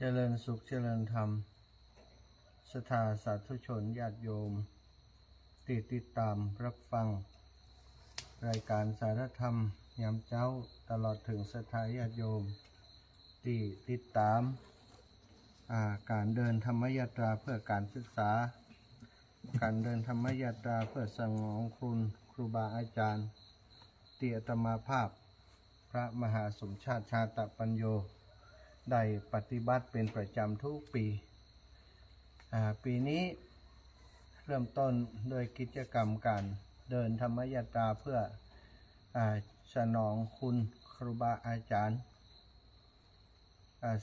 เจริญสุขเจริญธรรมสถาสาธุชนญาติโยม ติดติดตามรับฟัง รายการสารธรรมยามเจ้าตลอดถึงสถาญาติโยมที่ติดตามอาการเดินธรรมยาตราเพื่อการศึกษา การเดินธรรมยาตราเพื่อสงองคุณครูบาอาจารย์เตียตมาภาพ พระมหาสมชาติชาตปัญโย ได้ปฏิบัติเป็นประจำทุกปี ปีนี้เริ่มต้นโดยกิจกรรมการเดินธรรมยตราเพื่ออสนองคุณครูบาอาจารย์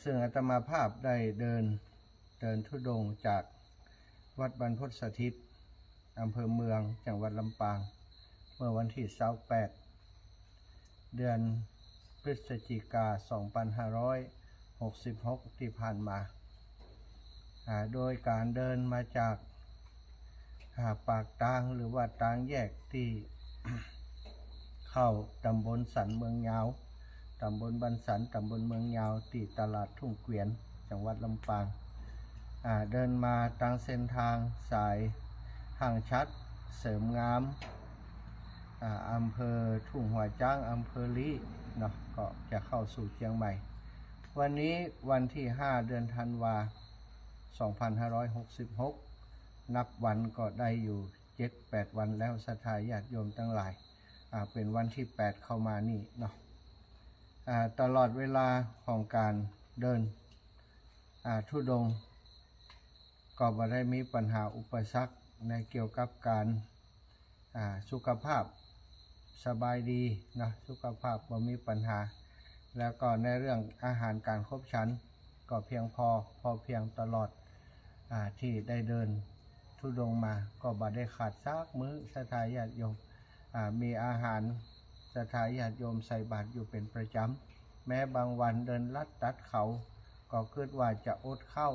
ซึ่งอาตมาภาพได้เดินเดินทุดงค์จากวัดบรรพตสถิตอำเภอเมืองจังหวัดลำปาง เมื่อวันที่28เดือนพฤศจิกา 2566 ที่ผ่านมา โดยการเดินมาจากาปากตางหรือว่าตางแยกที่เข้าตำบลสันเมืองยาว ตำบลบันสัน ตำบลเมืองยาวที่ตลาดทุ่งเกวียน จังหวัดลำปางาเดินมาตามเส้นทางสายห่างชัด เสริมงามอ่าอำเภอทุ่งหัวจ้าง อำเภอลีเนาะก็จะเข้าสู่เชียงใหม่ วันนี้วันที่5เดือนธันวา2566นับวันก็ได้อยู่7-8วันแล้วสถาญาติโยมทั้งหลายอ่าเป็นวันที่8เข้ามานี่เนาะอ่าตลอดเวลาของการเดินอ่าทุดง ก็บ่ได้มีปัญหาอุปสรรคในเกี่ยวกับการอ่าสุขภาพสบายดีนะสุขภาพบ่มีปัญหา แล้วก็ในเรื่องอาหารการครบชั้น ก็เพียงพอพอเพียงตลอดอที่ได้เดินทุดงมา ก็บ่ได้ขาดซากมื้อสถาญาติโยมมีอาหารสถาญาติโยมใส่บาตรอยู่เป็นประจำ แม้บางวันเดินลัดตัดเขา ก็คิดว่าจะอดเข้า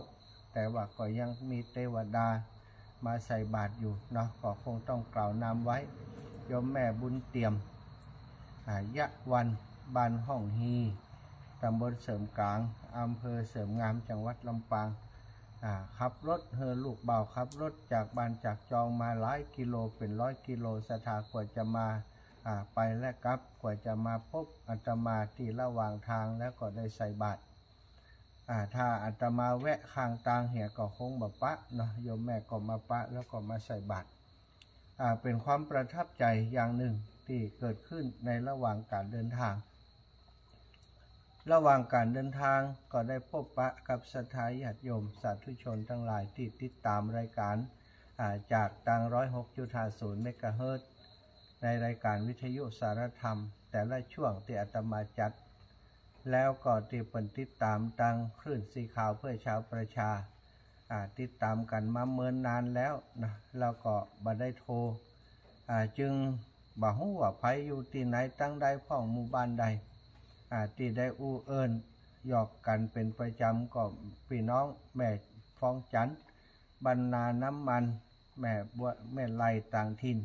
แต่ว่าก็ยังมีเทวดามาใส่บาตรอยู่เนาะก็คงต้องกล่าวนามไว้ยมแม่บุญเตรียมยะวัน บ้านห้องฮีตำบลเสริมกลางอำเภอเสริมงามจังหวัดลำปางขับรถเฮอลูกเบาขับรถจากบ้านจากจองมาหลายกิโลเป็นร้อยกิโลสถากว่าจะมาไปและกลับกว่าจะมาพบอาตมาที่ระหว่างทางแล้วก็ได้ใส่บาตรถ้าอาตมาแวะข้างตางเหี่ยก็คงบปะเนาะโยมแม่ก็มาปะแล้วก็มาใส่บาตรเป็นความประทับใจอย่างหนึ่งที่เกิดขึ้นในระหว่างการเดินทาง ระหว่างการเดินทางก็ได้พบปะกับสถาญาติโยมสาธุชนทั้งหลายที่ติดตามรายการาจากตังร้อยหกจุดห้าศูนย์เมกะเฮิรตซ์ในรายการวิทยุสารธรรม แต่ละช่วงที่อาตมาจัด แล้วก็ที่เปินติดตามตังคลื่นสีขาวเพื่อชาวประชาาติดตามกันมาเมินนานแล้วนะแล้วก็บ่ได้โทรจึงบ่ฮู้ว่าไผอยู่ที่ไหนตั้งใดพ้องหมู่บ้านใด ที่ได้อู้เอิญหยอกกันเป็นประจำก็พี่น้องแม่ฟองจันทร์บรรณาน้ำมัน แม่บัวแม่ไล่ต่างถิ่น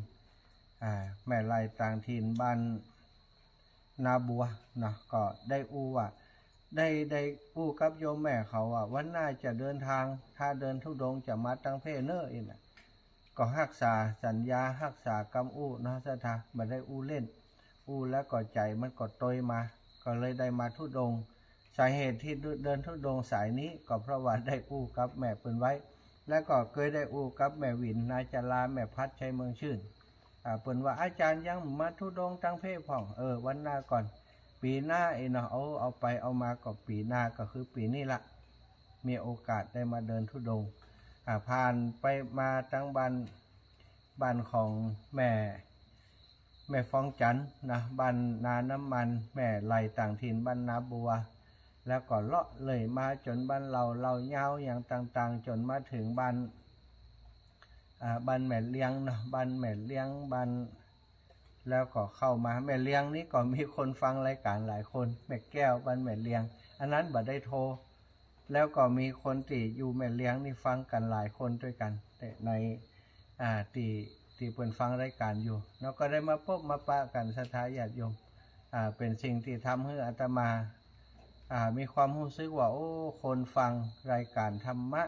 แม่ไล่ต่างถิ่นบ้านนาบัวเนาะก็ได้อู้ว่าได้ได้อู้กับโยมแม่เขาว่าวันหน้าจะเดินทาง ถ้าเดินทุดงจะมาตั้งเพเนอร์อีกนะก็รักษาสัญญารักษากำอู้นะสถาไม่ได้อู้เล่น อู้แล้วก็ใจมันก็ตยมา ก็เลยได้มาทุดง สาเหตุที่เดินทุดงสายนี้ก็เพราะว่าได้อู้กับแม่เปิ้นไว้ แล้วก็เคยได้อู้กับแม่วินนายจลาแม่พัดชัยเมืองชื่นเปิ้นว่าอาจารย์ยังมาทุดงค์ตั้งเพศพ่องเออวันหน้าก่อน ปีหน้าเองเนาะเอาเอาไปเอามาก็ปีหน้าก็คือปีนี้ละมีโอกาสได้มาเดินทุดงผ่านไปมาตั้งบ้านบ้านของแม่ แม่ฟองจันนะบ้านนาน้ำมัน แม่ไหลต่างถิ่นบ้านนาบัว แล้วก็เลาะเลยมาจนบ้านเราเราเงาอย่างต่างๆ จนมาถึงบ้านอ่าบ้านแม่เลี้ยงเนาะบ้านแม่เลี้ยงบ้านแล้วก็เข้ามาแม่เลี้ยงนี่ก็มีคนฟังรายการหลายคนแม่แก้วบ้านแม่เลี้ยง อันนั้นบัดได้โทร แล้วก็มีคนที่อยู่แม่เลี้ยงนี่ฟังกันหลายคนด้วยกันในอ่า ที่เปิ่นฟังรายการอยู่แล้วก็ได้มาพบมาปะกันสถาญาติโยมอ่าเป็นสิ่งที่ทำให้อาตมาอ่ามีความรู้สึกว่าโอ้คนฟังรายการธรรมะ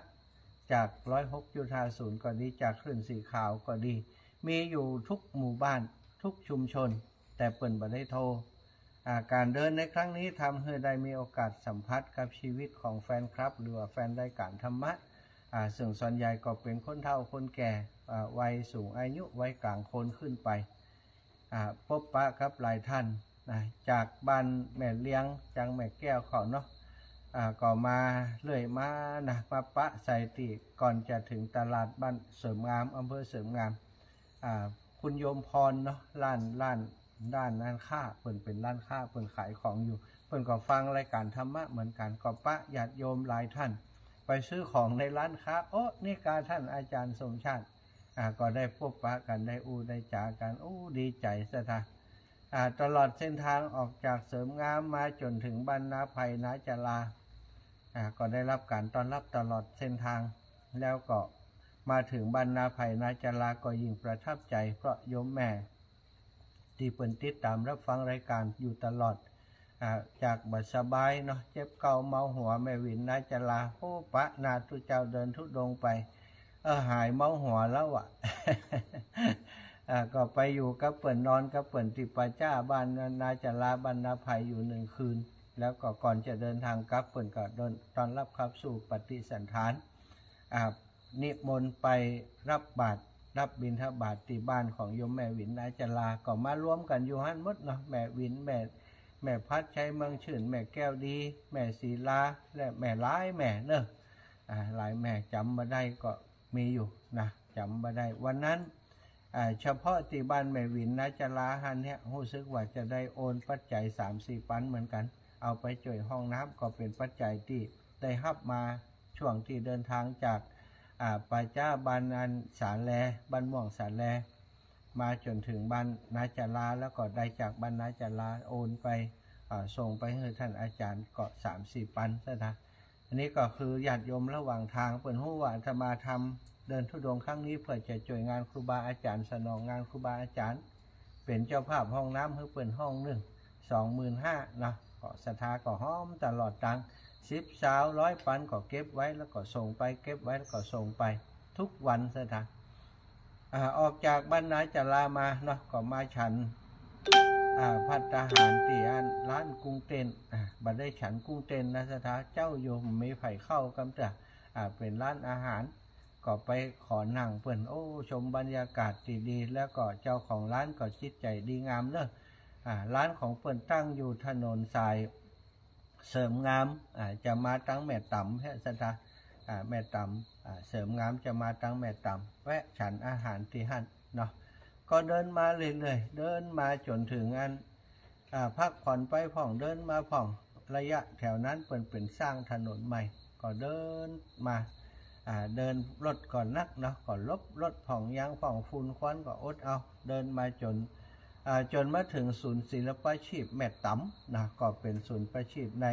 จากร้อยหกจุดห้าศูนย์ก็ดีจากคลื่นสีขาวก็ดี มีอยู่ทุกหมู่บ้านทุกชุมชน แต่เปิ่นบ่ได้โทรการเดินในครั้งนี้ทำให้ได้มีโอกาสสัมผัสกับชีวิตของแฟนคลับ หรือว่าแฟนรายการธรรมะอ่าซึ่งส่วนใหญ่ก็เป็นคนเฒ่าคนแก่ วัยสูงอายุวัยกลางคนขึ้นไปพบปะกับหลายท่านนะจากบ้านแม่เลี้ยงจังแม่แก้วเขาเนาะอ่าก็มาเรื่อยมานะมาปะใส่ติก่อนจะถึงตลาดบ้านเสริมงามอำเภอเสริมงามคุณโยมพรเนาะร้านร้านด้านร้านค้าเปิ่นเป็นร้านค้าเปิ่นขายของอยู่เปิ่นก็ฟังรายการธรรมะเหมือนกันก็ปะญาติโยมหลายท่าน ไปซื้อของในร้านค้าโอ้นี่การท่านอาจารย์สมชาติ ก็ได้พบปะกันได้อู้ได้จากันอู้ดีใจสะทาอ่าตลอดเส้นทางออกจากเสริมงามมาจนถึงบ้านาภัยนาจลาก็ได้รับการต้อนรับตลอดเส้นทาง แล้วก็มาถึงบ้านาภัยนาจลาก็ยิ่งประทับใจ เพราะโยมแม่ที่เปิ่นติดตามรับฟังรายการอยู่ตลอดอจากบัดสบายเนาะเจ็บเก่าเมาหัวแม่วินนาจลาโอ้ปะนาทุเจ้าเดินทุดงไป อหายเมาหัวแล้วอะก็ไปอยู่กับเปิ่นนอนกับเปิ่นติปาจ้าบ้านนาจาราบ้านนาภัยอยู่หนึ่งคืน แล้วก็ก่อนจะเดินทางกลับเปิ่นก็เดินตอนรับครับสู่ปฏิสันฐานอ่านิมนต์ไปรับบาตรรับบิณฑบาตที่บ้านของโยมแม่วินนาจาราก็มาร่วมกันอยู่หันมดเนาะแม่วินแม่แม่พัดใชัยเมืองชื่น แม่แก้วดี แม่ศีลาและแม่ร้ายแม่เนอะอ่าหลายแม่จำมาได้ก็ มีอยู่นะจำมาได้ วันนั้นเฉพาะที่บ้านแม่วินนะจะลาหันเนี่ยรู้สึกว่าจะได้โอนปัจจัย3ามสี่ปันเหมือนกัน เอาไปจ่วยห้องน้ำก็เป็นปัจจัยที่ได้รับมาช่วงที่เดินทางจากอ่าปาจ้าบ้านอันสารแลบ้านม่วงสารแล มาจนถึงบ้านนาจาราแล้วก็ได้จากบ้านนาจาราโอนไปส่งไปให้ท่านอาจารย์เก็สามสี่ปันซะนะ อันนี้ก็คือญาติโยมระหว่างทางเปิดหู้ว่าจะมาทำเดินทุดงครั้งนี้เพื่อจะช่วยงานครูบาอาจารย์ สนองงานครูบาอาจารย์ เป็นเจ้าภาพห้องน้ำเพื่อเปิดห้องหนึ่งสองหมื่นห้านะก็ศรัทธาก็ห้อมตลอดตังสิบสาวร้อยปันก็เก็บไว้แล้วก็ส่งไปเก็บไว้แล้วก็ส่งไป ทุกวันศรัทธาอออกจากบ้านนายจารามาเนาะก็มาฉัน พัตตาหารเตีอันร้านกุ้งเต้นบัดได้ฉันกุ้งเต้นนะศรัทธาเจ้าโยมไม่ไผ่เข้ากำแต่อ่าเป็นร้านอาหารก็ไปขอนั่งเปิ่นโอ้ ชมบรรยากาศดีๆแล้วก็เจ้าของร้านก็จิตใจดีงามเนอะอ่าร้านของเปิ่นตั้งอยู่ถนนสายเสริมงามอ่าจะมาตั้งแม่ต่ำแค่สถาอ่าแม่ต่ำอ่าเสริมงามจะมาตั้งแม่ต่ำแวะฉันอาหารที่หันเนาะ ก็เดินมาเรื่อยๆเดินมาจนถึงอันอพักผ่อนไปผ่องเดินมาผ่องระยะแถวนั้นเปิ่นเป็นสร้างถนนใหม่ ก็เดินมาเดินรถก่อนนักเนาะก่อนลบรถผ่องยางผ่องฝุ่นควันก็อดเอา เดินมาจนาจนมาถึงศูนย์ศิลปาชีพแม่ตำนะก็เป็นศูนย์ประชีพใน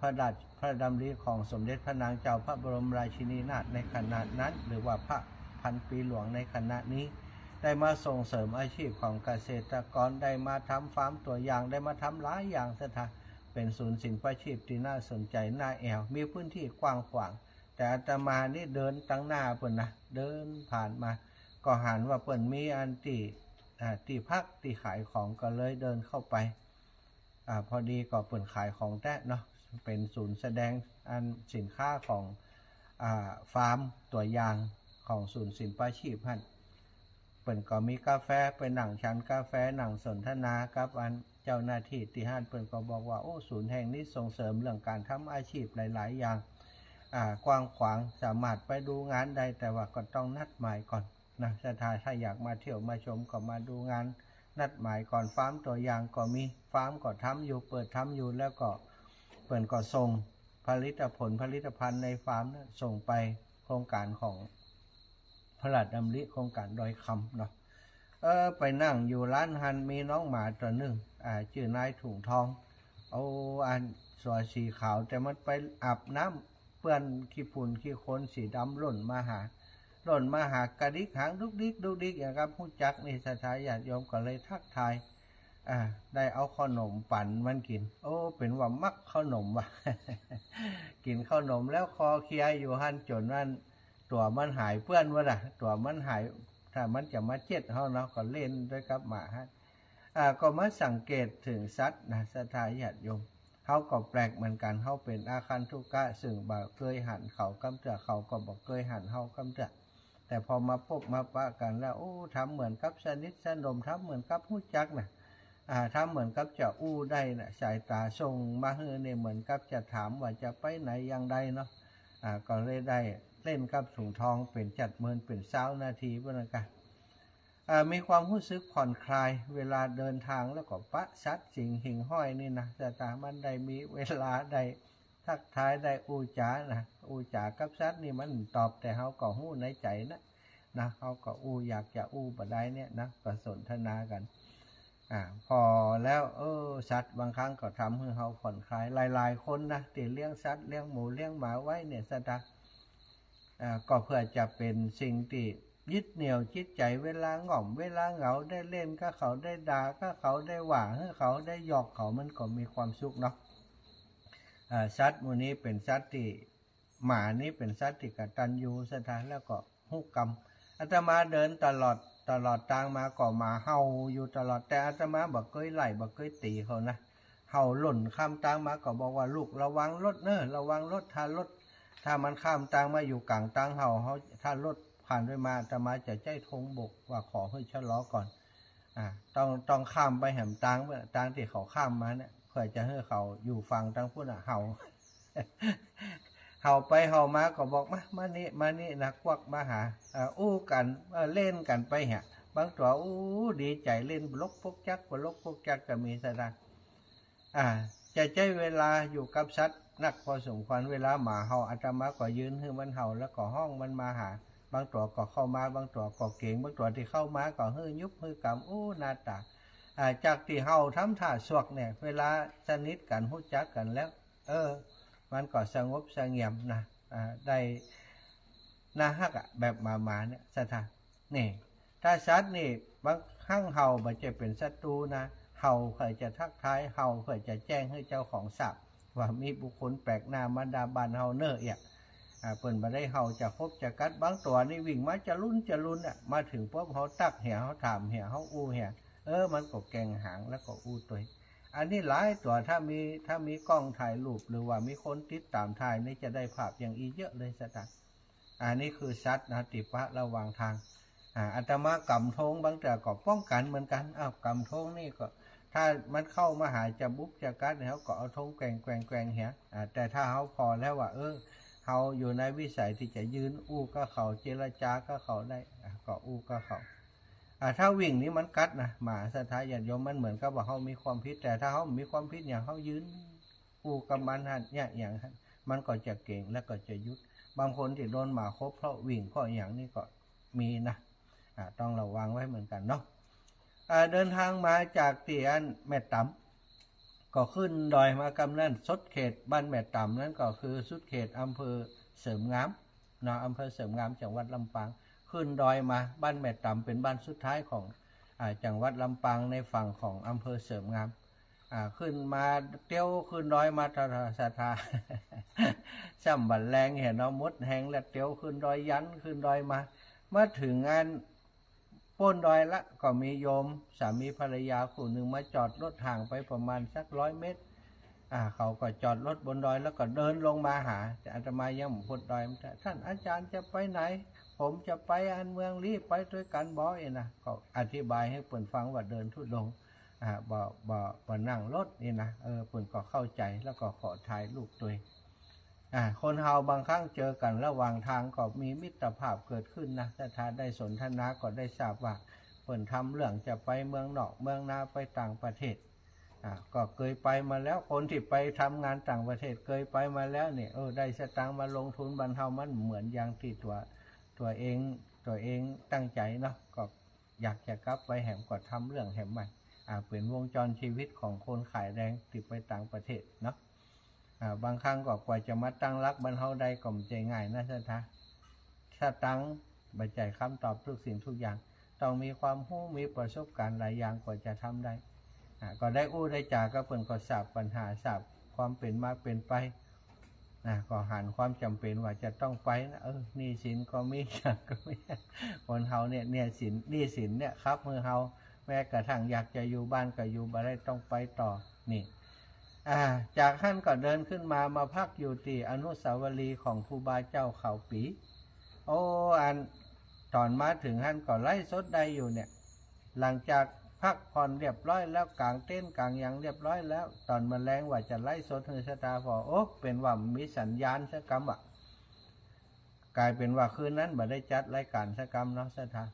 พระราชพระดำริของสมเด็จพระนางเจ้าพระบรมราชินีนาถในขณะนั้น หรือว่าพระพันปีหลวงในขณะนี้ ได้มาส่งเสริมอาชีพของเกษตรกรได้มาทำฟาร์มตัวอย่างได้มาทำหลายอย่างสถาเป็นศูนย์สินประชีพที่น่าสนใจน่าแอวมีพื้นที่กว้างขวาง แต่อาตมานี่เดินตั้งหน้าเปิ่นนะเดินผ่านมา ก็หันว่าเปิ่นมีอันตีอ่าตีพักตีขายของก็เลยเดินเข้าไปอพอดีก็เปิ่นขายของแท้เนาะเป็นศูนย์แสดงอันสินค้าของอฟาร์มตัวอย่างของศูนย์สินปาชีพพัน ปิ่นก็มีกาแฟไปหนังชั้นกาแฟหนังสนทนากับอันเจ้าหน้าที่ที่ห้านเปิ่นก็บอกว่าโอ้ศูนย์แห่งนี้ส่งเสริมเรื่องการทำอาชีพหลาย ๆ อย่างอ่ากว้างขวางสามารถไปดูงานได้แต่ว่าก็ต้องนัดหมายก่อนนะถ้าถ้าถ้าอยากมาเที่ยวมาชมก็มาดูงาน นัดหมายก่อนฟาร์มตัวอย่างก็มีฟาร์มก็ทำอยู่เปิดทำอยู่แล้วก็เปิดก็ส่งผลิตผลผลิตภัณฑ์ในฟาร์มนะส่งไปโครงการของ พระราชดำริโครงการดอยคำเนาะเออไปนั่งอยู่ร้านฮันมีน้องหมาตัวหนึ่งอ่าชื่อนายถุงทอง เอาอันสวยสีขาว แต่มันไปอาบน้ำเปื้อนขี้ฝุ่นขี้โคลนสีดำหล่นมาหา หล่นมาหากระดิกหางดุกดิกดุกดิกอย่างครับผู้จักนี่สถายญาติโยมก็เลยทักทายอ่าได้เอาขนมปั่นมันกิน โอ้ เป็นว่ามักขนมว่ะ กินขนมแล้วคอเคลียอยู่หันจนมัน ตัวมันหายเพื่อนวะล่ะตัวมันหายถ้ามันจะมาเจ็ดเฮาเนาะก็เล่นด้วยกับหมาฮะอ่าก็มาสังเกตถึงสัตว์นะสทายญาติโยมเขาก็แปลกเหมือนกันเขาเป็นอาคันทุกะซึ่งบ่เคยหันเขากำเตือเขาก็บอกเคยหันเฮากำเตือแต่พอมาพบมาปะกันแล้วโอ้ทำเหมือนกับสนิทสนมทำเหมือนกับผู้จักนะอ่าทำเหมือนกับจะอู้ได้นะสายตาส่งมาเฮือเนี่ยเหมือนกับจะถามว่าจะไปไหนอย่างใดเนาะอ่าก็เลยได้ เล่นกับถุงทองเป็นจัดเมินเป็นเช้านาทีเพื่อนกันมีความรู้สึกผ่อนคลาย เวลาเดินทางแล้วก็ปะชัดสิ่งหิ่งห้อยนี่นะสตามันได้มีเวลาได้ทักทายได้อูจานะอูจากับชัดนี่มันตอบแต่เขาก็หู้ในใจนะนะเขาก็อู้อยากจะอู้บดได้เนี่ยนะก็สนทนากันอ่าพอแล้วเออสัตว์บางครั้งก็ทำให้เขาผ่อนคลายหลาย ๆ คนนะที่เลี้ยงสัตว์เลี้ยงหมูเลี้ยงหมาไว้เนี่ยสตาอ่า ก็เพื่อจะเป็นสิ่งที่ยึดเหนี่ยวจิตใจเวลาง่อม เวลาเหงาได้เล่นก็เขาได้ด่าก็เขาได้หว่าให้เขาได้หยอกเขามันก็มีความสุขเนาะสัตว์มูนี้เป็นสัตว์ที่หมานี่เป็นสัตว์ที่กตัญญูสถานแล้วก็หุกกรรมอาตมาเดินตลอดตลอดทางมาก็มาเฮาอยู่ตลอดแต่อาตมาบอกเคยไล่บอกเคยตีเขานะเฮาหล่นข้ามทางมาก็บอกว่าลูกระวังรถเนอระวังรถถ้ารถ ถ้ามันข้ามทางมาอยู่กลางทางเฮาเขาถ้ารถผ่านไปมาอาตมาจะใจทงบกว่าขอให้ชะลอก่อน อ่า ต้องต้องข้ามไปแหมทางเมื่อทางที่เขาข้ามมาเนี่ยเพื่อจะให้เขาอยู่ฝั่งทางพุ่นอะเฮาเฮาไปเฮามาก็บอกมามานี่มานี่นะควักมาหาอ่อู้กันเล่นกันไปฮะบางตัวอู้ดีใจเล่นบลกพกจักบลกพกจักก็มีสถานอ่า จะใช้เวลาอยู่กับสัตว์นักพอสมควรเวลาหมาเฮาอาตมาก็ยืนให้มันเห่าแล้วก็ห้องมันมาหา บางตัวก็เข้ามาบางตัวก็เก่ง บางตัวที่เข้ามาก็ฮื้อยุบเฮื้อกำอู้หนาตาจากที่เฮาทำท่าสวกเนี่ยเวลาสนิทกันหู้จักกันแล้ว เออ มันก็สงบสงเงียมนะได้นาฮักอะแบบมามาเนี่ยสถานนี่ ถ้าสัตว์นี่บางครั้งเห่าบ่จะเป็นศัตรูนะ เห่าเคยจะทักทายเห่าเคยจะแจ้งให้เจ้าของทราบว่ามีบุคคลแปลกหน้ามาดาบันเฮาเนอร์เอียอ่าเปิ่นมาได้เห่าจะคบจะกัดบางตัวนี่วิ่งมาจะลุ้นจะลุ้นอะมาถึงปุ๊บเขาตักเหี่ยเขาถามเหี่ยเขาอู้เหี่ยเออมันก็แกงหางแล้วก็อู้ตัวอันนี้หลายตัวถ้ามีถ้ามีกล้องถ่ายรูปหรือว่ามีคนติดตามถ่ายนี่จะได้ภาพอย่างอีเยอะเลยสตาร์อันนี้คือซัดนะติปะระหว่างทาง อาตมากำทงบางแต่ก็ป้องกันเหมือนกันอ้าวกำทงนี่ก็ ถ้ามันเข้ามาหาจะบุบจะกัดเขาก็เอาทงแกว่งแกว่งแกว่งเหียแต่ถ้าเขาพอแล้วว่า เออเขาอยู่ในวิสัยที่จะยืนอู้ก็เขาเจรจาก็เขาได้ก็อู้ก็เขาอ่าถ้าวิ่งนี้มันกัดนะหมาสถาญาติโยมมันเหมือนกับว่าเขามีความพิษแต่ถ้าเขามีความพิษอย่างเขายืนกูกับมันหันเนี่ยอย่างนั้นมันก็จะเก่งแล้วก็จะยุดบางคนที่โดนหมาคบเพราะวิ่งเพราะอย่างนี้ก็มีนะ ต้องระวังไว้เหมือนกันเนาะเดินทางมาจากเตียนแม่ตำก็ขึ้นดอยมากำนันสดเขตบ้านแม่ตำนั่นก็คือสุดเขตอำเภอเสริมงามนะอำเภอเสริมงามจังหวัดลำปาง ขึ้นดอยมาบ้านแม่ต่ำเป็นบ้านสุดท้ายของอจังหวัดลำปางในฝั่งของอำเภอเสริมงามขึ้นมาเตี้ยวขึ้นดอยมาตาสาธาช่ำบันแรงเห็นเอามดแหงแล้วเตี้ยวขึ้นดอยยันขึ้นดอยมา มาถึงงาน ป้นดอยละก็มีโยมสามีภรรยาคู่หนึ่งมาจอดรถห่างไปประมาณสักร้อยเมตร อ่า เขาก็จอดรถบนดอยแล้วก็เดินลงมาหาแต่อาตมายังบพดดอยท่านอาจารย์จะไปไหน ผมจะไปอันเมืองรีบไปด้วยกันบ่อยนะก็อธิบายให้เปิ่นฟังว่าเดินทุดงอ่าบ่บ่บ่นั่งรถนี่นะเออเปิ่นก็เข้าใจแล้วก็ขอถ่ายรูปตัวเอง คนเฮาบางครั้งเจอกันระหว่างทางก็มีมิตรภาพเกิดขึ้นนะถ้าถ้าได้สนทนาก็ได้ทราบว่าเปิ่นทำเรื่องจะไปเมืองนอกเมืองนาไปต่างประเทศอ่าก็เคยไปมาแล้วคนที่ไปทำงานต่างประเทศเคยไปมาแล้วเนี่ยเออได้สตางค์มาลงทุนบรรเทามันเหมือนอย่างที่ตัวตัวเองตัวเองตั้งใจเนาะก็อยากจะกลับไปแหมก็ทำเรื่องแหมใหม่อ่าเป็นวงจรชีวิตของคนขายแรงติดไปต่างประเทศเนาะ บางครั้งก็กว่าจะมาตั้งรักบรรเทาได้ก็ไม่ใจง่ายนะท่านทะถ้าตั้งบัจจัยคำตอบทุกสิ่งทุกอย่าง ต้องมีความรู้มีประสบการณ์หลายอย่างกว่าจะทำได้อ่าก็ได้อู้ได้จาก็เพิ่นก็ทราบปัญหาทราบความเป็นมาเป็นไปนะก็หันความจำเป็นว่าจะต้องไปนะเออหนี่สินก็มีอย่างก็มีคนเฮาเนี่ยเนี่ยสินหนี่สินเนี่ยครับมือเฮาแม้กระทั่งอยากจะอยู่บ้านก็อยู่บ่ได้ต้องไปต่อนี่ จากท่านก็เดินขึ้นมามาพักอยู่ที่อนุสาวรีย์ของครูบาเจ้าเขาปี โอ้อันตอนมาถึงท่านก็ไล่สดได้อยู่เนี่ย หลังจากพักผ่อนเรียบร้อยแล้วกลางเต้นกลางยังเรียบร้อยแล้ว ตอนมาแรงว่าจะไล่สดเฮอชะตาพอโอ้เป็นว่ามีสัญญาณสกรรมอะกลายเป็นว่าคืนนั้นบ่ได้จัดรายการสกรรมเนาะสถา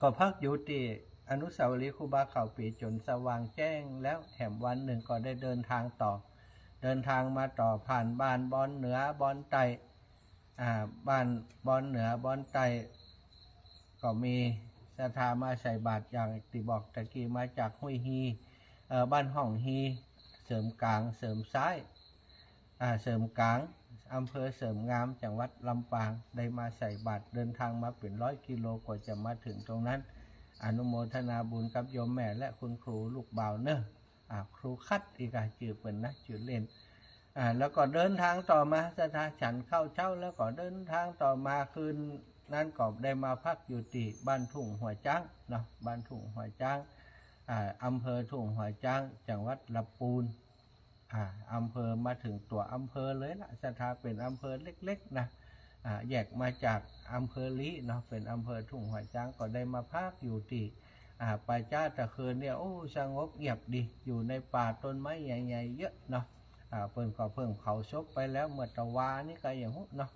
ก็พักอยู่ที่ อนุสาวรีย์ครูบาเขาปีจนสว่างแจ้ง แล้วแถมวันหนึ่งก็ได้เดินทางต่อ เดินทางมาต่อผ่านบ้านบอนเหนือบอนไตอ่าบ้านบอนเหนือบอนไตก็มีศรัทธามาใส่บาตรอย่างที่บอกตะกี้มาจากห้วยฮีบ้านห้องฮีเสริมกลางเสริมซ้ายเสริมกลางอำเภอเสริมงามจังหวัดลำปางได้มาใส่บาตรเดินทางมาเป็นร้อยกิโลกว่าจะมาถึงตรงนั้น อนุโมทนาบุญกับโยมแม่และคุณครูลูกบ่าวเนอะอ่าครูคัดอีกอะจือเป็นนะจือเล่นอ่าแล้วก็เดินทางต่อมาสถาฉันเข้าเช้าแล้วก็เดินทางต่อมาคืนนั้นก็ได้มาพักอยู่ที่บ้านทุ่งหัวจ้างเนาะบ้านทุ่งหัวจ้างอ่าอำเภอทุ่งหัวจ้าง จังหวัดลำปูนอ่าอำเภอมาถึงตัวอำเภอเลยละสถาเป็นอำเภอเล็ก ๆ นะ แยกมาจากอำเภอลิเนาะเป็นอำเภอทุ่งหัวจ้างก็ได้มาพักอยู่ที่ป่าจ้าตะเคืนเนี่ยโอ้สงบเงียบดีอยู่ในป่าต้นไม้ใหญ่ๆเยอะเนาะเปิ่นก็เพิ่งเผาศพไปแล้วเมื่อตะวานี่ก็อย่างหุเนาะ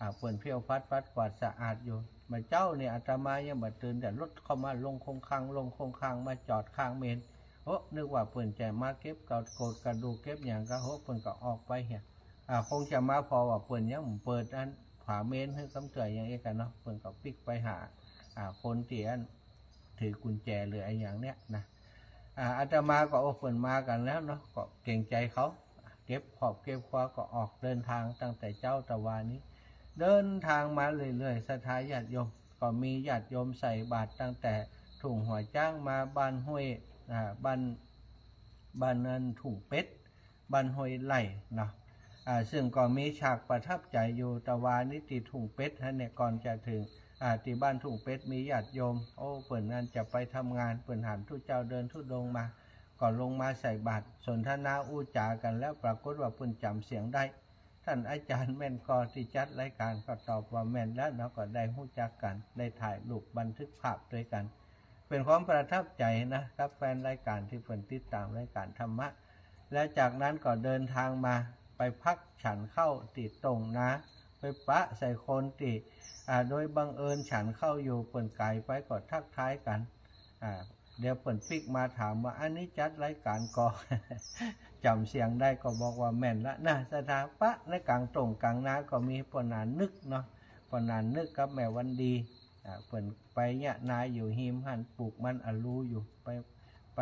อ่าเปิ่นเพียวพัดพัดกวาดสะอาดอยู่มาเจ้าเนี่ยอาตมายังมาตื่นแต่รถเข้ามาลงคงคังลงคงคังมาจอดข้างเมนโอ้นึกว่าเปิ่นจมาเก็บกระโกดกระดูกเก็บอย่างก็โหเปิ่นก็ออกไปเหียอ่าคงจะมาพอว่าเปิ่นยังเปิดอัน ผาเมนให้กำเตืออย่างเอกกันเนาะเปิ่นก็ปิกไปหาอ่าคนเตียนถือกุญแจหรือไอ้อย่างเนี้ยนะอ่าอาตมาก็โอ้เปิ่นมากันแล้วเนาะก็เก่งใจเขาเก็บขอบเก็บคว้าก็ออกเดินทางตั้งแต่เจ้าตะวานี้ เดินทางมาเรื่อยๆสถาญาติโยม ก็มีญาติโยมใส่บาตรตั้งแต่ถุงหัวจ้างมาบ้านห้วยอ่าบ้านบ้านนั้นถุงเป็ดบ้านห้วยไหลเนาะ ซึ่งก็มีฉากประทับใจอยู่ตะวานิติถุงเป็ดฮะเนี่ยก่อนจะถึงอ่าที่บ้านทุ่งเป็ดมีญาติโยม โอ้เปิ่นนั่นจะไปทำงานเปิ่นหันทุเจ้าเดินทุดงมาก็ลงมาใส่บาตรสนทนาอู้จากันแล้วปรากฏว่าเปิ่นจำเสียงได้ ท่านอาจารย์แม่นก็ที่จัดรายการก็ตอบว่าแม่นแล้วเนาะก็ได้หู้จักกันได้ถ่ายรูปบันทึกภาพด้วยกัน เป็นความประทับใจนะครับแฟนรายการที่เปิ่นติดตามรายการธรรมะและจากนั้นก็เดินทางมา ไปพักฉันเข้าติดตรงนะ ไปปะใส่โคนติอ่าโดยบังเอิญฉันเข้าอยู่เปิ่นไก่ไปก็ทักทายกันอ่าเดี๋ยวเปิ่นปิกมาถามว่าอันนี้จัดรายการก็จำเสียงได้ก็บอกว่าแม่นละนะสถาปะในกลางตรงกลางนาก็มีปนานนึกเนาะปนานนึกกับแม่วันดีอ่าเปิ่นไปเนี่ยนายอยู่หิมหันปลูกมันอลูอยู่ไปไป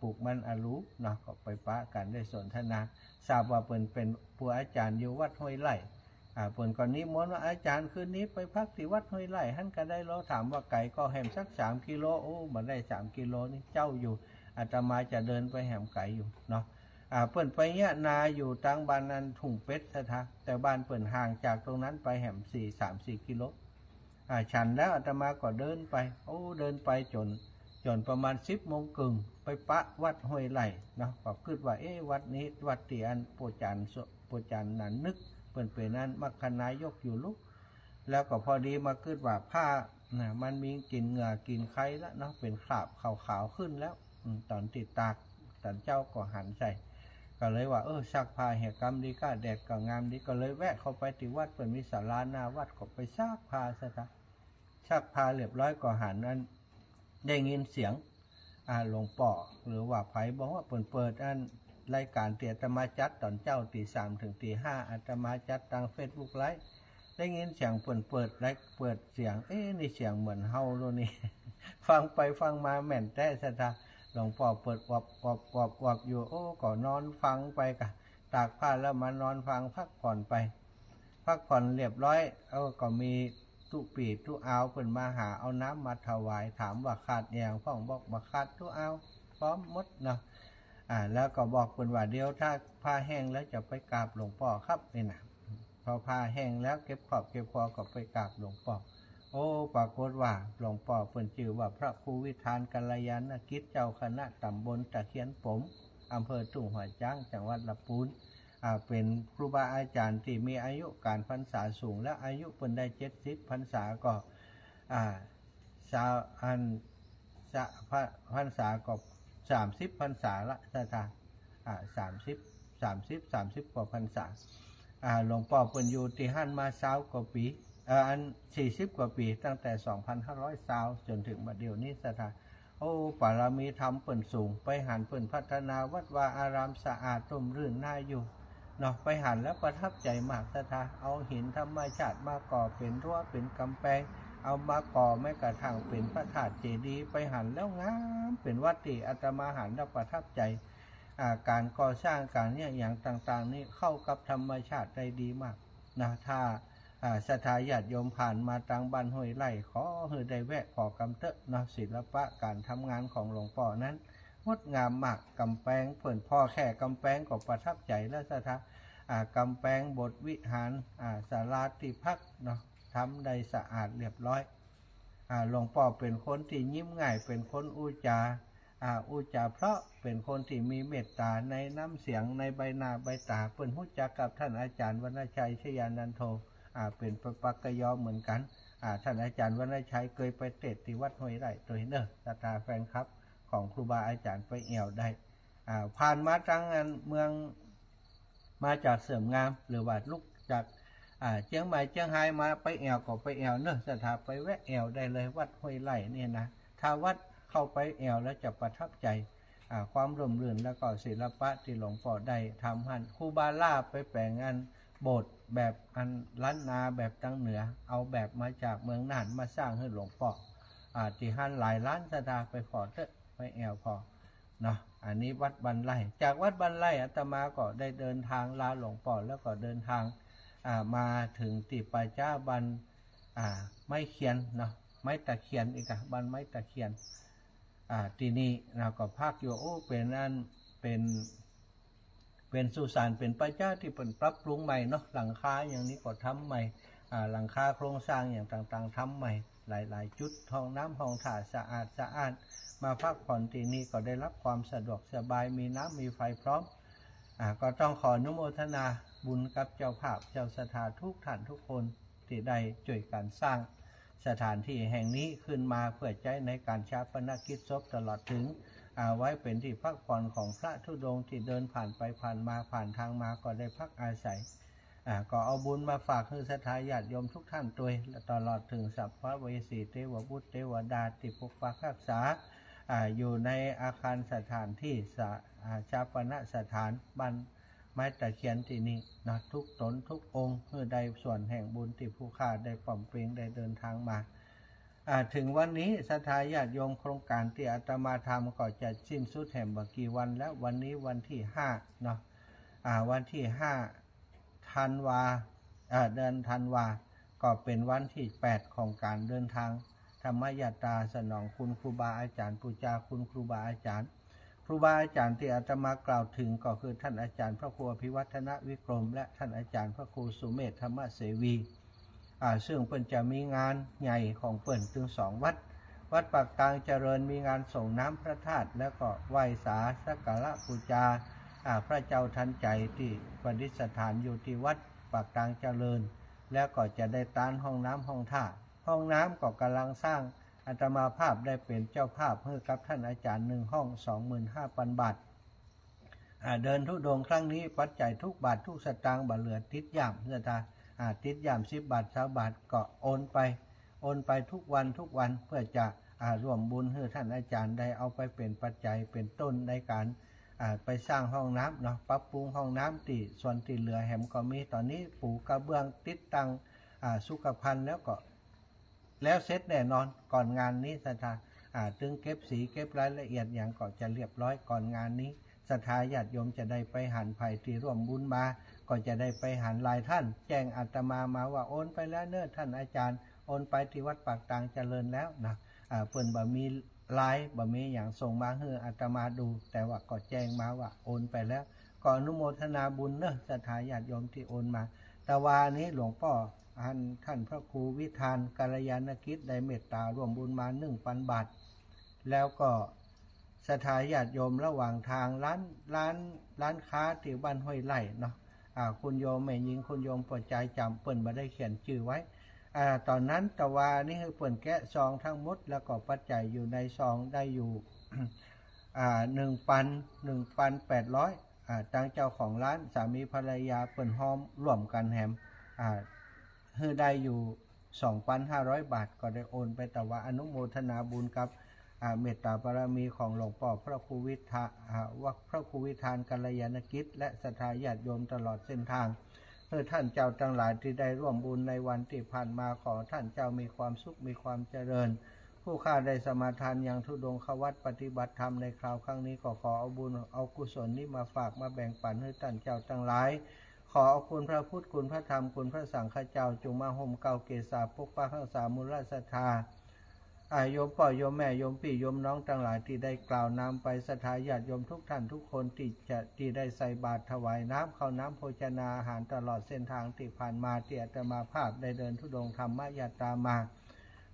ปลูกมันอลูเนาะก็ไปปะกันได้สนทนาทราบว่าเปิ่นเป็นผู้อาจารย์อยู่วัดห้วยไร่อ่าเปิ่นก่อนนี้มนต์ว่าอาจารย์คืนนี้ไปพักที่วัดห้วยไร่ท่านก็ได้เราถามว่าไก่ก็แหมสักสามกิโลโอ้มันได้สามกิโลนี่เจ้าอยู่อาตมาจะเดินไปแหมไก่อยู่เนาะอ่าเปิ่นไปเนี่ยนาอยู่ทางบ้านนั้นถุงเป็ดสะทะแต่บ้านเปิ่นห่างจากตรงนั้นไปแหมสี่สามสี่กิโลอ่าฉันแล้วอาตมาก็เดินไป โอ้เดินไปจน จนประมาณสิบโมงกึ่งไปปะวัดห้วยไร่เนาะก็คิดว่าเอ๊ะวัดนี้วัดเตียนโปรจันทร์โสโปรจันนั้นนึกเปิ่นเป็นนั้นมัคคณายกอยู่ลุก แล้วก็พอดีมาคิดว่าผ้านะมันมีกลิ่นเหงื่อกลินไข้แล้วเนาะเป็นคราบขาวๆขึ้นแล้วตอนติดตากตอนเจ้าก็หันใจก็เลยว่าเออซักผ้าแหกกรรมดีก้าแดดก็งามดีก็เลยแวะเข้าไปที่วัดเปิ่นมีศาลาหน้าวัดก็ไปซักผ้าซะครับซักผ้าเรียบร้อยก็หันนั้น ได้ยินเสียงอาหลวงป่อหรือว่าไผบอกว่าเปิ่นเปิดอันรายการเตียตมาจัดตอนเจ้าตีสามถึงตีห้าอาตมาจัดทางเฟซบุ๊กไลฟ์ได้ยินเสียงเปิดเปิดไลฟ์เปิดเสียง เอ๊ะนี่เสียงเหมือนเฮาโลนี่ ฟังไปฟังมาแม่นแต่สตาหลวงพ่อเปิดวบวบวบวบอยู่โอ้ก็นอนฟังไปกะตากผ้าแล้วมานอนฟังพักผ่อนไป พักผ่อนเรียบร้อยเออก็มีุปีตุเอาเปิ่นมาหาเอาน้ำมาถวายถามว่าขาดอย่งพ่องบอกมาขาดตุเอาพร้อมมดเนาะอ่า แล้วก็บอกเพิ่นว่าเดี๋ยวถ้าผ้าแห้งแล้วจะไปกราบหลวงพ่อครับนี่นะพอผ้าแห้งแล้วเก็บขอบเก็บคอก็ไปกราบหลวงพ่อโอ้ปรากฏว่าหลวงพ่อเพิ่นชื่อว่าพระครูวิธานกัลยาณกิจเจ้าคณะตำบลตะเคียนผมอำเภอทุ่งหัวจ้างจังหวัดลำพูน เป็นครูบาอาจารย์ที่มีอายุการพรรษาสูง และอายุเพิ่นได้เจ็ดสิบพรรษาก็อ่าสาวอันสะพรรษาก็สามสิบพรรษาละสถานอ่าสามสิบสามสิบสามสิบกว่าพรรษาหลวงพ่อเพิ่นอยู่ที่หันมาสาวกว่าปีอันสี่สิบกว่าปี ตั้งแต่สองพันห้าร้อยสาวจนถึงบัดเดี๋ยวนี้สถานโอ้ปารมีธรรมเปิ่นสูง ไปหันเปิ่นพัฒนาวัดวาอารามสะอาดร่มรื่นน่าอยู่ เนาะไปหันแล้วประทับใจมากสถาเอาหินธรรมชาติมาก่อเป็นรั้วเป็นกำแพงเอามาก่อแม้กระทั่งเป็นพระธาตุเจดีย์ไปหันแล้วงามเป็นวัดที่อาตมาหันแล้วประทับใจอาการก่อสร้างการเนี่ยอย่างต่างๆ นี่เข้ากับธรรมชาติได้ดีมากนะถ้าอ่าสถาญาติโยมผ่านมาทางบ้านห้วยไร่ขอให้ได้แวะขอกำเตอะนะศิลปะการทำงานของหลวงพ่อนั้น งดงามมากกำแพงเพื่อนพ่อแค่กำแพงก็ประทับใจแล้วสถากำแพงบทวิหารอ่าศาลาที่พักเนาะทำได้สะอาดเรียบร้อยหลวงพ่อเป็นคนที่ยิ้มง่าย เป็นคนอุจาอุจาเพราะเป็นคนที่มีเมตตาในน้ำเสียงในใบหน้าใบตาเปิ้นหู้จักกับท่านอาจารย์วรรณชัยชยานันโทเป็นปปักกยอเหมือนกันท่านอาจารย์วรรณชัยเคยไปเทศน์ที่วัดห้วยไร่ตัวเนอร์ตาตาแฟนครับ ของครูบาอาจารย์ไปเอวได้ผ่านมาทางอันเมืองมาจากเสริมงาม หรือว่าลูกจากเชียงใหม่เชียงรายมาไปแอวก็ไปแอวเนอะสถาไปแวะแอวได้เลยวัดห้วยไร่เนี่ยนะถ้าวัดเข้าไปแอวแล้วจะประทับใจความร่มรื่นแล้วก็ศิลปะที่หลวงพ่อได้ทำหันครูบาล่าไปแปลงอันโบสถ์แบบอันล้านนาแบบตั้งเหนือ เอาแบบมาจากเมืองน่านมาสร้างให้หลวงพ่ออ่าที่หันหลายล้านสถาไปขอเถอะ ไม่แอลพอเนาะอันนี้วัดบันไลจากวัดบันไลอาตมาก็ได้เดินทางลาหลวงป่อแล้วก็เดินทางมาถึงติปาจ้าบันไม้เขียนเนาะไม้ตะเคียนอีกอะบันไม้ตะเคียนอ่าทีนี้เราก็ภาคอยู่โอ้เป็นอันเป็นเป็นสุสานเป็นปาจ้าที่เป็นปรับปรุงใหม่เนาะหลังคาอย่างนี้ก็ทำใหม่อ่าหลังคาโครงสร้างอย่างต่างๆทำใหม่ หลาย ๆ จุดห้องน้ำห้องถ่าสะอาดสะอาด มาพักผ่อนที่นี่ก็ได้รับความสะดวกสบายมีน้ำมีไฟพร้อมอก็ต้องขออนุโมทนาบุญกับเจ้าภาพเจ้าสถานทุกท่านทุกคนที่ได้ช่วยกันสร้างสถานที่แห่งนี้ขึ้นมาเพื่อใจในการชาปนกิจศพตลอดถึงอาไว้เป็นที่พักผ่อนของพระธุดงค์ที่เดินผ่านไปผ่านมาผ่านทางมาก็ได้พักอาศัยก็เอาบุญมาฝากคือสถาญาติโยมทุกท่านตัวยตลอดถึงสัพพะเวสีเทวบุตรเทวดาติปกปักรักษา อยู่ในอาคารสถานที่สาชาปนสถานบ้านไม้ตะเคียนที่นี่นะทุกตนทุกองค์เพื่อได้ส่วนแห่งบุญที่ผู้ข้าได้ป่อมเปรียงได้เดินทางมาถึงวันนี้สถาญาติโยมโครงการที่อาตมาทำก็จะสิ้นสุดแห่งบกี่วันแล้ววันนี้วันที่ห้าเนาะวันที่ห้าธันวาเดือนธันวาก็เป็นวันที่ 8 ของการเดินทาง รรมยาตาสนองคุณครูบาอาจารย์ปูจาคุณครูบาอาจารย์ ครูบาอาจารย์ที่อาตมากล่าวถึงก็คือท่านอาจารย์พระครูอภิวัฒนวิกรม และท่านอาจารย์พระครูสุเมธธรรมเสวีอ่าซึ่งเปิ่นจะมีงานใหญ่ของเปิ่นถึงสองวัด วัดปากกลางเจริญมีงานส่งน้ำพระธาตุแล้วก็ไหว้สาสักการะปูจาอ่าพระเจ้าทันใจที่ประดิษฐานอยู่ที่วัดปากกลางเจริญ แล้วก็จะได้ตานห้องน้ำห้องท่า ห้องน้ำก็กำลังสร้างอาตมาภาพได้เป็นเจ้าภาพเพื่อกับท่านอาจารย์หนึ่งห้องสองหมื่นห้าพันบาทเดินทุดงครั้งนี้ปัจจัยทุกบาททุกสตางค์บาเหลือติดย่ำเพื่อตาอ่าติดย่ำสิบบาทสาบาทก็โอนไป โอนไปทุกวันทุกวันเพื่อจะอร่วมบุญให้ท่านอาจารย์ได้เอาไปเป็นปัจจัยเป็นต้นในการไปสร้างห้องน้ำเนาะปรับปรุงห้องน้ำตีส่วนตีเหลือแหมก็มีตอนนี้ปูกระเบื้องติดตั้งสุขภัณฑ์แล้วก็ แล้วเสร็จแน่นอนก่อนงานนี้สถาอ่าตึงเก็บสีเก็บรายละเอียดอย่างก็จะเรียบร้อยก่อนงานนี้สถาญาติโยมจะได้ไปหันไผ่ที่ร่วมบุญมา ก็จะได้ไปหันลายท่าน แจ้งอาตมามาว่าโอนไปแล้วเน้อท่านอาจารย์ โอนไปที่วัดปากตางเจริญแล้วนะเปิ่นบ่มีลน์บ่มีอย่างส่งมาให้อาตมาดู แต่ว่าก็แจ้งมาว่าโอนไปแล้วก็อนุโมทนาบุญเนอสถาญาติโยมที่โอนมา แต่วานี้หลวงพ่อ ท่านท่านพระครูวิธานกัลยาณกิจได้เมตตาร่วมบุญมาหนึ่งพันบาท แล้วก็สถาญาติโยมระหว่างทางร้านร้านร้านค้าที่บ้านห้วยไร่เนาะอ่าคุณโยมแม่หญิงคุณโยมปวดใจจำเปิ่นมาได้เขียนชื่อไว้อ่าตอนนั้นตะวานี่คือเปิ่นแกะซองทั้งหมด แล้วก็ปัจจัยอยู่ในซองได้อยู่อ่าหนึ่งพันหนึ่งพันแปดร้อยอ่าตั้งเจ้าของร้านสามีภรรยาเปิ่นหอมร่วมกันแฮม คือได้อยู่ 2,500 บาท ก็ได้โอนไปแต่ว่าอนุโมทนาบุญกับเมตตาบารมีของหลวงพ่อพระครูวิทาอ่าวัพระครูวิธานกัลยาณกิจ และสถาญาติโยมตลอดเส้นทางเพื่อท่านเจ้าทั้งหลายที่ได้ร่วมบุญในวันที่ผ่านมาขอท่านเจ้ามีความสุขมีความเจริญ ผู้ข้าได้สมาทานอย่างทุดงควัตปฏิบัติธรรมในคราวครั้งนี้ก็ขอเอาบุญเอากุศลนี้มาฝากมาแบ่งปันให้ท่านเจ้าทั้งหลาย ขอเอาคุณพระพุทธคุณพระธรรมคุณพระสังฆเจ้าจงมาห่มเกาเกศาปกปักรักษามูลศรัทธาอายมพ่อโยมแม่โยมพี่โยมน้องทั้งหลายที่ได้กล่าวนำไปสถาญาติโยมทุกท่านทุกคนที่จะที่ได้ใส่บาตรถวายน้ำข้าวน้ำโภชนาอาหารตลอดเส้นทางที่ผ่านมาที่อาตมาภาพได้เดินทุดงธรรมยาตามา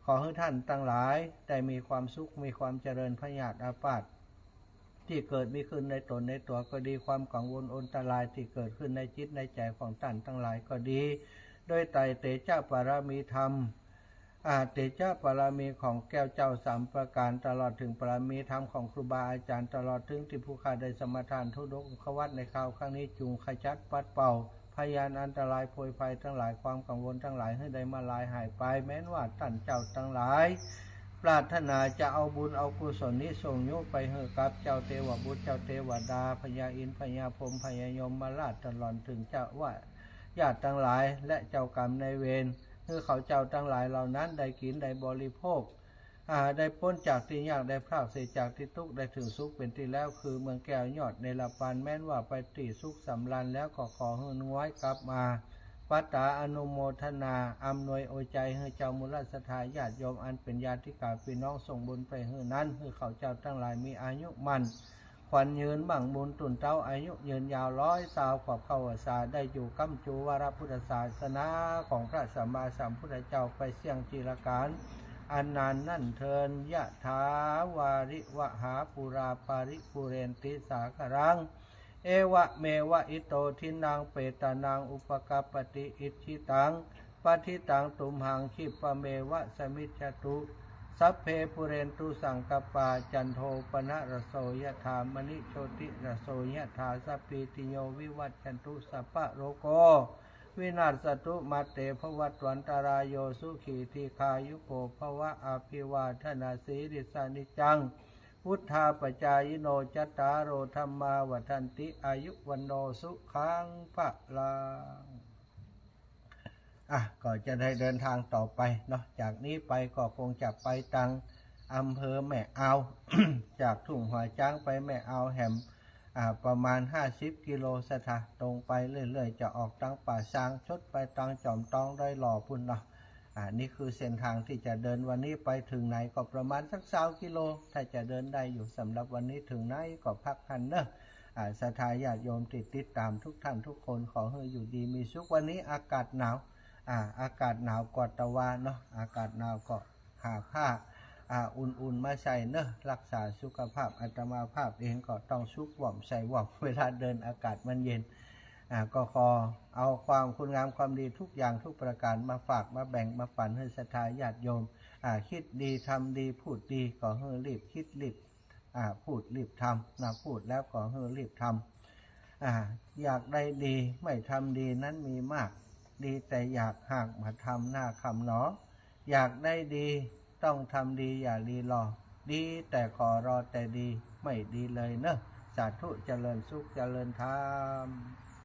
ขอให้ท่านทั้งหลายได้มีความสุขมีความเจริญพยาธิอาพาธ ที่เกิดมีขึ้นในตนในตัวก็ดีความกังวลอันตรายที่เกิดขึ้นในจิตในใจของท่านทั้งหลายก็ดี โดยไตเตชะปารามีธรรมอาเตชะปารามีของแก้วเจ้าสามประการตลอดถึงปารามีธรรมของครูบาอาจารย์ตลอดถึงที่ผู้ข้าได้สมทานทุดงควัตในคราวครั้งนี้จุงขจัดปัดเป่าพยานอันตรายโพยภัยทั้งหลายความกังวลทั้งหลายให้ได้มาลายหายไป แม้นว่าท่านเจ้าทั้งหลาย ปรารถนาจะเอาบุญเอากุศลนี้ส่งโยกไปเฮกับ เจ้าเทวบุตรเจ้าเทวดาพญาอินพญาพรมพญายมมาราชตลอดถึงเจ้าว่าญาติทั้งหลายและเจ้ากรรมในเวรคือเขาเจ้าทั้งหลายเหล่านั้นได้กินได้บริโภคได้พ้นจากที่ยากได้พรากเสียจากที่ทุกข์ได้ถึงสุขเป็นที่แล้วคือเมืองแก้วยอดในละปานแม้นว่าไปตีสุขสำรันแล้วก็ขอให้น้อยกลับมา ปัตตาอนุโมทนาอำนวยโอใจให้เจ้ามุลสถาญาติโยมอันเป็นญาติกาพี่น้องส่งบุญไปให้นั้นให้เขาเจ้าทั้งหลายมีอายุมันขวัญยืนบังบุญตุนเต้าอายุยืนยาวร้อยสาวขอบเข้าสาได้อยู่กัมจูวรพุทธศาสนาของพระสัมมาสัมพุทธเจ้าไปเสี่ยงจีรการอันนานนั่นเทินยะถาวาริวหาปุราปาริปุเรนติสาครัง เอวะเมวะอิโตทินังเปตานังอุปกาปฏิอิชิตังปฏิตังตุมหังคิปะเมวะสมิจตุสัพเพปุเรนตุสังกปาจันโทปนะระโสยถามณิโชติระโสยถาสัพพิติโยวิวัตจันตุสัพพะโรโกวินาศสตุมาเตภวัตวันตารายโยสุขีทีคายุโกภวะอาภิวาทนาสีริสานิจัง พุทธาปจายโนจตารโอธรรมาวัันติอายุวันโนสุขังปะลังอะก็จะได้เดินทางต่อไปเนาะจากนี้ไปก็คงจะไปตังอำเภอแม่เอา จากทุ่งหัวจ้างไปแม่เอาแหมอ่าประมาณ 50 กิโลสถาตรงไปเรื่อยๆ จะออกตังป่าซางชดไปตังจอมตองได้หล่อพุ่นเนาะ อ่านี่คือเส้นทางที่จะเดินวันนี้ไปถึงไหนก็ประมาณสักสากิโล ถ้าจะเดินได้อยู่สำหรับวันนี้ถึงไหนก็พักทันเนอะอ่าสถาญาติโยมติดติดตามทุกท่านทุกคนขอให้อยู่ดีมีสุขวันนี้อากาศหนาวอ่าอากาศหนาวกอดตะวันเนาะอากาศหนาวก็หาผ้าอ่าอุ่นๆมาใส่เนอะรักษาสุขภาพอัตมาภาพเองก็ต้องชุกหว่อมใส่หว่อมเวลาเดินอากาศมันเย็น ก็ขอเอาความคุณงามความดีทุกอย่างทุกประการมาฝากมาแบ่งมาปันให้ศรัทธาญาติโยมอ่าคิดดีทำดีพูดดีก็ให้รีบคิดรีบอ่าพูดรีบทำนะพูดแล้วก็ให้รีบทำอ่าอยากได้ดีไม่ทำดีนั้นมีมาก ดีแต่อยากหากมาทำหน้าคำหนอ อยากได้ดีต้องทำดีอย่ารีรอ ดีแต่ขอรอแต่ดีไม่ดีเลยเนอะสาธุเจริญสุขเจริญธรรม